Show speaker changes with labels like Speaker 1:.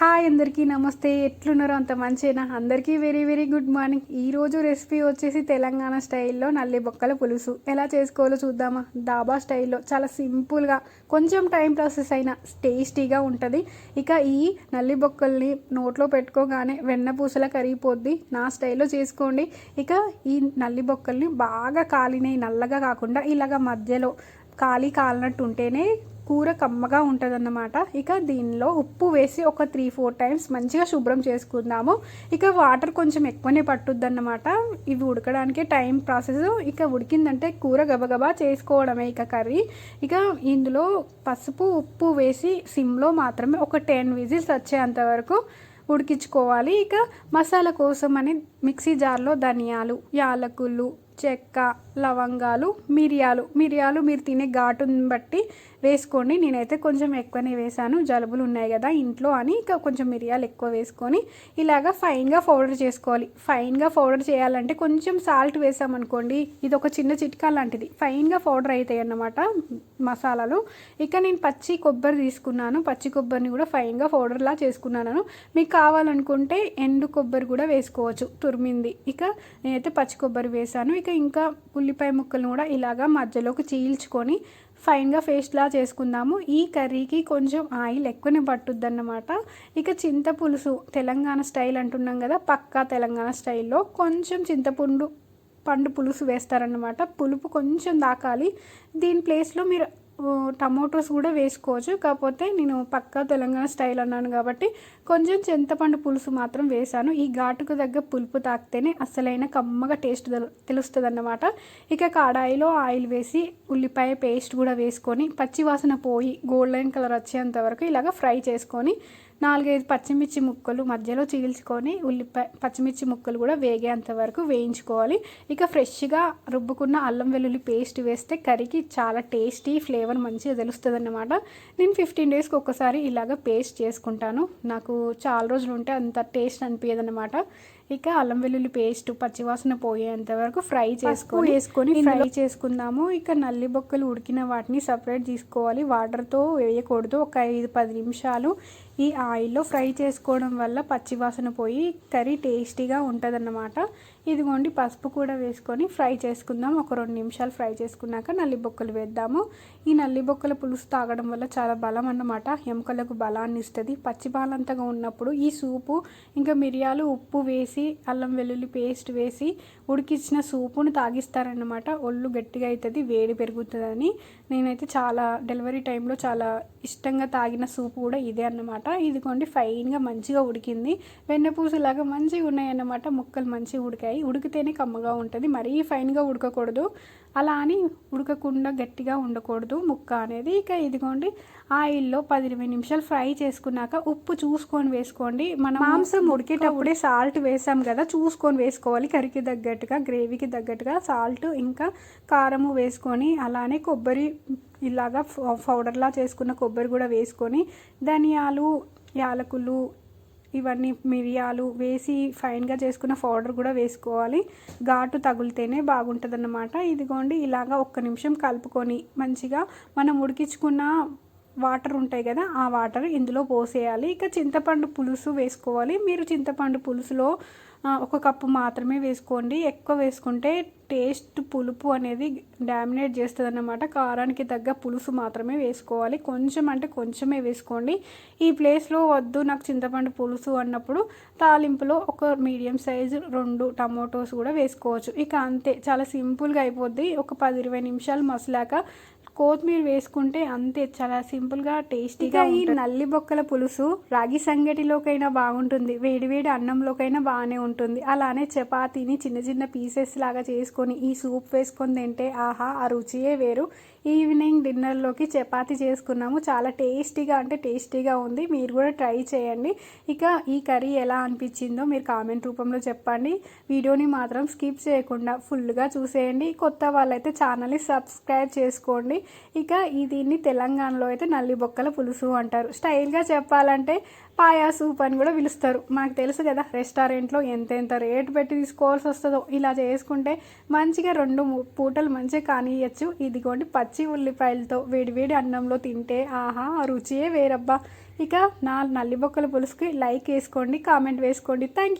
Speaker 1: Hi అందరికీ నమస్తే. ఎట్లున్నారో అంత మంచిగా అందరికీ వెరీ వెరీ గుడ్ మార్నింగ్. ఈరోజు రెసిపీ వచ్చేసి తెలంగాణ స్టైల్లో నల్లి బొక్కల పులుసు. ఎలా చేసుకోవాలో చూద్దామా? డాబా స్టైల్లో చాలా సింపుల్గా కొంచెం టైం ప్రాసెస్ అయినా టేస్టీగా ఉంటుంది. ఇక ఈ నల్లి బొక్కల్ని నోట్లో పెట్టుకోగానే వెన్న పూసలా కరిగిపోద్ది. నా స్టైల్లో చేసుకోండి. ఇక ఈ నల్లి బొక్కల్ని బాగా కాలినాయి నల్లగా కాకుండా ఇలాగ మధ్యలో కాలి కాలినట్టు ఉంటేనే కూర కమ్మగా ఉంటుందన్నమాట. ఇక దీనిలో ఉప్పు వేసి ఒక త్రీ ఫోర్ టైమ్స్ మంచిగా శుభ్రం చేసుకుందాము. ఇక వాటర్ కొంచెం ఎక్కువనే పట్టుద్దన్నమాట. ఇవి ఉడకడానికి టైం ప్రాసెస్. ఇక ఉడికిందంటే కూర గబగబా చేసుకోవడమే ఇక కర్రీ. ఇక ఇందులో పసుపు ఉప్పు వేసి సిమ్లో మాత్రమే ఒక టెన్ విజిల్స్ వచ్చేంత వరకు ఉడికించుకోవాలి. ఇక మసాలా కోసం అని మిక్సీ జార్లో ధనియాలు యాలకులు చెక్క లవంగాలు మిరియాలు. మిరియాలు మీరు తినే ఘాటుని బట్టి వేసుకోండి నేనైతే కొంచెం ఎక్కువనే వేసాను జలుబులు ఉన్నాయి కదా ఇంట్లో అని ఇక కొంచెం మిరియాలు ఎక్కువ వేసుకొని ఇలాగ ఫైన్గా పౌడర్ చేసుకోవాలి. ఫైన్గా పౌడర్ చేయాలంటే కొంచెం సాల్ట్ వేసామనుకోండి ఇది ఒక చిన్న చిట్కా లాంటిది. ఫైన్గా పౌడర్ అవుతాయి అన్నమాట మసాలాలు. ఇక నేను పచ్చి కొబ్బరి తీసుకున్నాను. పచ్చి కొబ్బరిని కూడా ఫైన్గా పౌడర్లా చేసుకున్నాను. మీకు కావాలనుకుంటే ఎండు కొబ్బరి కూడా వేసుకోవచ్చు. తురిమింది. ఇక నేనైతే పచ్చి కొబ్బరి వేసాను ఇక ఇంకా ఉల్లిపాయ ముక్కలను కూడా ఇలాగా మధ్యలోకి చీల్చుకొని ఫైన్గా పేస్ట్లా చేసుకుందాము. ఈ కర్రీకి కొంచెం ఆయిల్ ఎక్కువనే పట్టుద్దన్నమాట. ఇక చింతపులుసు తెలంగాణ స్టైల్ అంటున్నాం కదా పక్కా తెలంగాణ స్టైల్లో కొంచెం చింతపండు పండు పులుసు వేస్తారన్నమాట. పులుపు కొంచెం దాకాలి. దీని ప్లేస్లో మీరు టమోటోస్ కూడా వేసుకోవచ్చు. కాకపోతే నేను పక్కా తెలంగాణ స్టైల్ అన్నాను కాబట్టి కొంచెం చింతపండు పులుసు మాత్రం వేసాను ఈ ఘాటుకు తగ్గ పులుపు తాకితేనే అసలైన కమ్మగా టేస్ట్ తెలుస్తుంది అన్నమాట ఇక కడాయిలో ఆయిల్ వేసి ఉల్లిపాయ పేస్ట్ కూడా వేసుకొని పచ్చివాసన పోయి గోల్డెన్ కలర్ వచ్చేంత వరకు ఇలాగ ఫ్రై చేసుకొని నాలుగైదు పచ్చిమిర్చి ముక్కలు మధ్యలో చీల్చుకొని ఉల్లిపాయ పచ్చిమిర్చి ముక్కలు కూడా వేగేంత వరకు వేయించుకోవాలి. ఇక ఫ్రెష్గా రుబ్బుకున్న అల్లం వెల్లుల్లి పేస్ట్ వేస్తే కర్రీకి చాలా టేస్టీ ఫ్లేవర్ మంచిగా తెలుస్తుంది అన్నమాట నేను ఫిఫ్టీన్ డేస్కి ఒక్కసారి ఇలాగ పేస్ట్ చేసుకుంటాను. నాకు చాలా రోజులు ఉంటే అంత టేస్ట్ అనిపించదు అనమాట ఇక అల్లం వెల్లుల్లి పేస్ట్ పచ్చివాసన పోయేంత వరకు ఫ్రై చేసుకొని వేసుకొని ఫ్రై చేసుకుందాము. ఇక నల్లి బొక్కలు ఉడికిన వాటిని సపరేట్ తీసుకోవాలి. వాటర్తో వేయకూడదు. ఒక ఐదు పది నిమిషాలు ఈ ఆయిల్లో ఫ్రై చేసుకోవడం వల్ల పచ్చివాసన పోయి కర్రీ టేస్టీగా ఉంటుందన్నమాట. ఇదిగోండి పసుపు కూడా వేసుకొని ఫ్రై చేసుకుందాం. ఒక రెండు నిమిషాలు ఫ్రై చేసుకున్నాక నల్లి బొక్కలు వేద్దాము. ఈ నల్లి బొక్కల పులుసు తాగడం వల్ల చాలా బలం అన్నమాట. ఎముకలకు బలాన్ని ఇస్తుంది పచ్చి బాలంతగా ఉన్నప్పుడు ఈ సూపు ఇంకా మిరియాలు ఉప్పు వేసి అల్లం వెల్లుల్లి పేస్ట్ వేసి ఉడికించిన సూపును తాగిస్తారనమాట ఒళ్ళు గట్టిగా అవుతుంది వేడి పెరుగుతుందని. నేనైతే చాలా డెలివరీ టైంలో చాలా ఇష్టంగా తాగిన సూప్ కూడా ఇదే అన్నమాట. ఇదిగోండి ఫైన్గా మంచిగా ఉడికింది. వెన్నపూసలాగా మంచిగా ఉన్నాయన్నమాట. ముక్కలు మంచిగా ఉడికాయి. ఉడికితేనే కమ్మగా ఉంటుంది. మరీ ఫైన్గా ఉడకకూడదు. అలా అని ఉడకకుండా గట్టిగా ఉండకూడదు. ముక్క అనేది ఇక ఇదిగోండి ఆయిల్లో పది ఇరవై నిమిషాలు ఫ్రై చేసుకున్నాక ఉప్పు చూసుకొని వేసుకోండి. మనం మాంసం ఉడికేటప్పుడే సాల్ట్ వేసాం కదా చూసుకొని వేసుకోవాలి. కరికి తగ్గట్టుగా గ్రేవీకి తగ్గట్టుగా సాల్ట్ ఇంకా కారము వేసుకొని అలానే కొబ్బరి ఇలాగా పౌడర్లా చేసుకున్న కొబ్బరి కూడా వేసుకొని ధనియాలు యాలకులు ఇవన్నీ మిరియాలు వేసి ఫైన్గా చేసుకున్న పౌడర్ కూడా వేసుకోవాలి. ఘాటు తగిలితేనే బాగుంటుంది ఇదిగోండి ఇలాగా ఒక్క నిమిషం కలుపుకొని మంచిగా మనం ఉడికించుకున్న వాటర్ ఉంటాయి కదా ఆ వాటర్ ఇందులో పోసేయాలి. ఇక చింతపండు పులుసు వేసుకోవాలి. మీరు చింతపండు పులుసులో ఒక కప్పు మాత్రమే వేసుకోండి. ఎక్కువ వేసుకుంటే టేస్ట్ పులుపు అనేది డామినేట్ చేస్తుంది అన్నమాట కారానికి తగ్గ పులుసు మాత్రమే వేసుకోవాలి. కొంచెం అంటే కొంచెమే వేసుకోండి. ఈ ప్లేస్లో వద్దు నాకు చింతపండు పులుసు అన్నప్పుడు తాలింపులో ఒక మీడియం సైజు రెండు టమోటోస్ కూడా వేసుకోవచ్చు. ఇక అంతే. చాలా సింపుల్గా అయిపోద్ది. ఒక పది ఇరవై నిమిషాలు మసలాక కొత్తిమీర వేసుకుంటే అంతే చాలా సింపుల్గా టేస్టీగా ఈ నల్లి బొక్కల పులుసు రాగి సంగటిలోకైనా బాగుంటుంది వేడివేడి అన్నంలోకైనా బాగానే ఉంటుంది. అలానే చపాతీని చిన్న చిన్న పీసెస్ లాగా చేసుకొని ఈ సూప్ వేసుకొని తింటే ఆహా ఆ రుచియే వేరు. ఈవినింగ్ డిన్నర్లోకి చపాతి చేసుకున్నాము. చాలా టేస్టీగా అంటే టేస్టీగా ఉంది. మీరు కూడా ట్రై చేయండి. ఇక ఈ కర్రీ ఎలా అనిపించిందో మీరు కామెంట్ రూపంలో చెప్పండి. వీడియోని మాత్రం స్కిప్ చేయకుండా ఫుల్గా చూసేయండి. కొత్త వాళ్ళైతే ఛానల్ని సబ్స్క్రైబ్ చేసుకోండి. ఇక ఈ దీన్ని తెలంగాణలో అయితే నల్లి బొక్కల పులుసు అంటారు. స్టైల్గా చెప్పాలంటే పాయా సూప్ అని కూడా పిలుస్తారు. మాకు తెలుసు కదా రెస్టారెంట్లో ఎంతెంత రేటు పెట్టి తీసుకోవాల్సి వస్తుందో. ఇలా చేసుకుంటే మంచిగా రెండు పూటలు మంచిగా కానియచ్చు. ఇదిగోండి పచ్చి పచ్చి ఉల్లిపాయలతో వేడివేడి అన్నంలో తింటే ఆహా రుచియే వేరబ్బా. ఇక నా నల్లిబొక్కల పులుసుకి లైక్ వేసుకోండి కామెంట్ వేసుకోండి. Thank you